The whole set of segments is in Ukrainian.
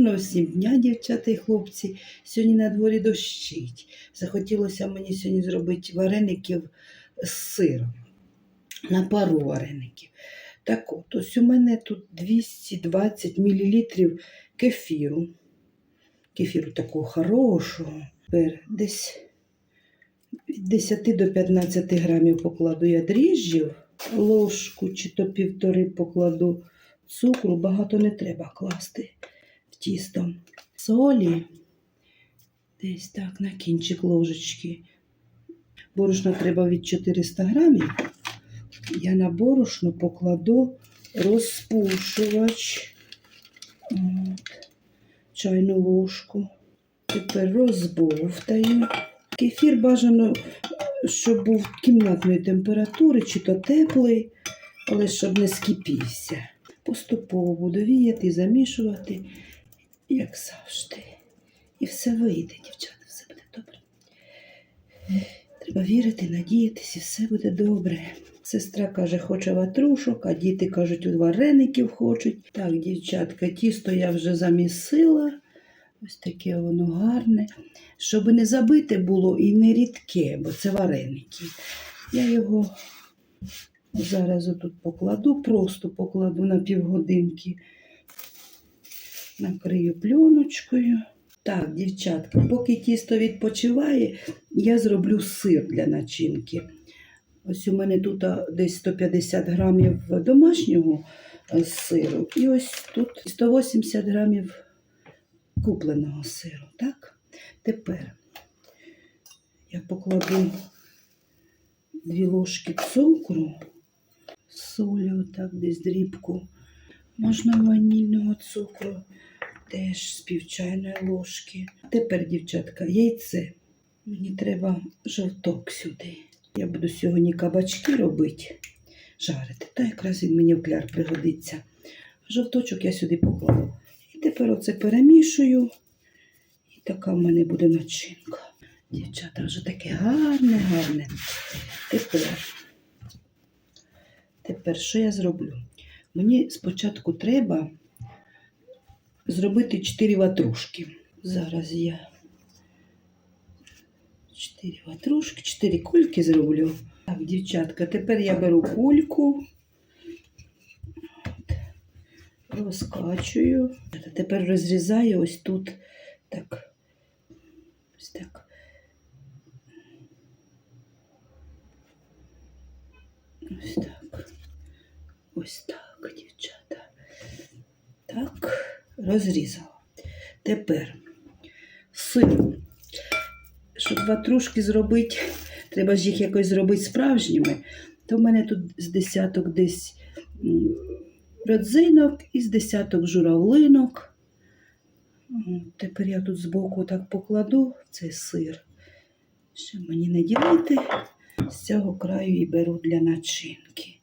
Гарного всім дня, дівчата і хлопці. Сьогодні на дворі дощить. Захотілося мені сьогодні зробити вареників з сиром. На пару вареників. Так от, ось у мене тут 220 мл кефіру. Кефіру такого хорошого. Тепер десь від 10 до 15 грамів покладу я дріжджів, ложку чи то півтори покладу цукру, багато не треба класти тісто. Солі, десь так на кінчик ложечки. Борошна треба від 400 грамів. Я на борошно покладу розпушувач. От, чайну ложку. Тепер розбовтаю. Кефір бажано, щоб був кімнатної температури, чи то теплий, але щоб не скипівся. Поступово буду віяти замішувати, як завжди. І все вийде, дівчата, все буде добре. Треба вірити, надіятися, все буде добре. Сестра каже, хоче ватрушок, а діти кажуть, у вареників хочуть. Так, дівчатка, тісто я вже замісила. Ось таке воно гарне. Щоб не забите було і не рідке, бо це вареники. Я його зараз отут покладу, просто покладу на півгодинки. Накрию пленочкою. Так, дівчатка, поки тісто відпочиває, я зроблю сир для начинки. Ось у мене тут десь 150 грамів домашнього е, сиру, і ось тут 180 грамів купленого сиру. Так? Тепер я покладу дві ложки цукру, солі, отак десь дрібку. Можна ванільного цукру, теж з півчайної ложки. Тепер, дівчатка, яйце. Мені треба жовток сюди. Я буду сьогодні кабачки робити, жарити. Та якраз він мені в кляр пригодиться. Жовточок я сюди покладу. І тепер оце перемішую. І така в мене буде начинка. Дівчата, вже таке гарне, гарне. Тепер, тепер що я зроблю? Мені спочатку треба зробити 4 ватрушки. Зараз я 4 ватрушки, 4 кульки зроблю. Так, дівчатка, тепер я беру кульку, розкачую. Тепер розрізаю ось тут так. Ось так. Ось так. Ось так, дівчата. Так, розрізала. Тепер сир. Щоб ватрушки зробити, треба ж їх якось зробити справжніми. То в мене тут з десяток десь родзинок і з десяток журавлинок. Тепер я тут збоку так покладу цей сир. Щоб мені не ділити, з цього краю і беру для начинки.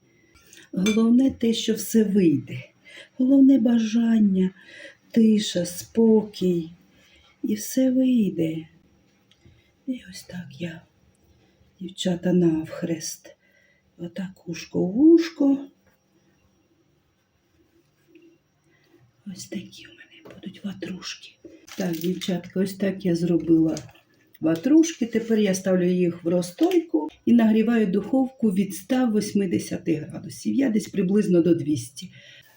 Головне те, що все вийде. Головне бажання, тиша, спокій. І все вийде. І ось так я, дівчата, навхрест. Отак ушко в ушко. Ось такі у мене будуть ватрушки. Так, дівчатка, ось так я зробила ватрушки. Тепер я ставлю їх в розстойку і нагріваю духовку від 180 градусів. Я десь приблизно до 200.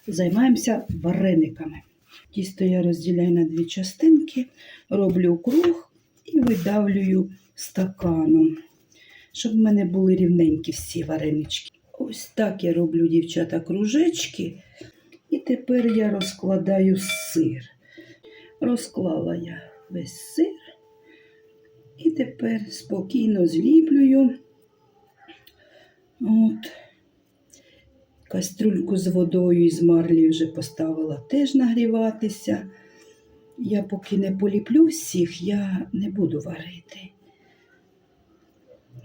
Займаємося варениками. Тісто я розділяю на дві частинки, роблю круг і видавлюю стаканом, щоб в мене були рівненькі всі варенички. Ось так я роблю, дівчата, кружечки. І тепер я розкладаю сир. Розклала я весь сир. І тепер спокійно зліплюю. От. Кастрюльку з водою і з марлею вже поставила теж нагріватися. Я поки не поліплю всіх, я не буду варити.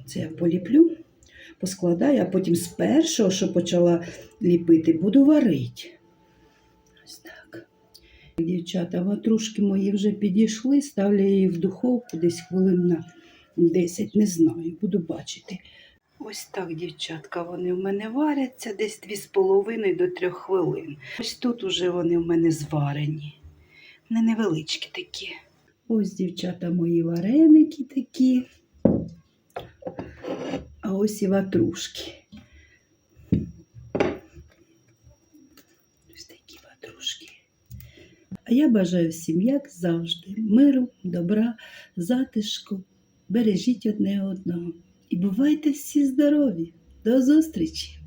Це я поліплю, поскладаю, а потім з першого, що почала ліпити, буду варити. Ось так. Дівчата, ватрушки мої вже підійшли, ставлю її в духовку десь хвилин на 10, не знаю, буду бачити. Ось так, дівчатка, вони в мене варяться десь 2,5 до 3 хвилин. Ось тут уже вони в мене зварені. Не невеличкі такі. Ось, дівчата, мої вареники такі. А ось і ватрушки. Ось такі ватрушки. А я бажаю всім, як завжди, миру, добра, затишку. Бережіть одне одного. І бувайте всі здорові. До зустрічі!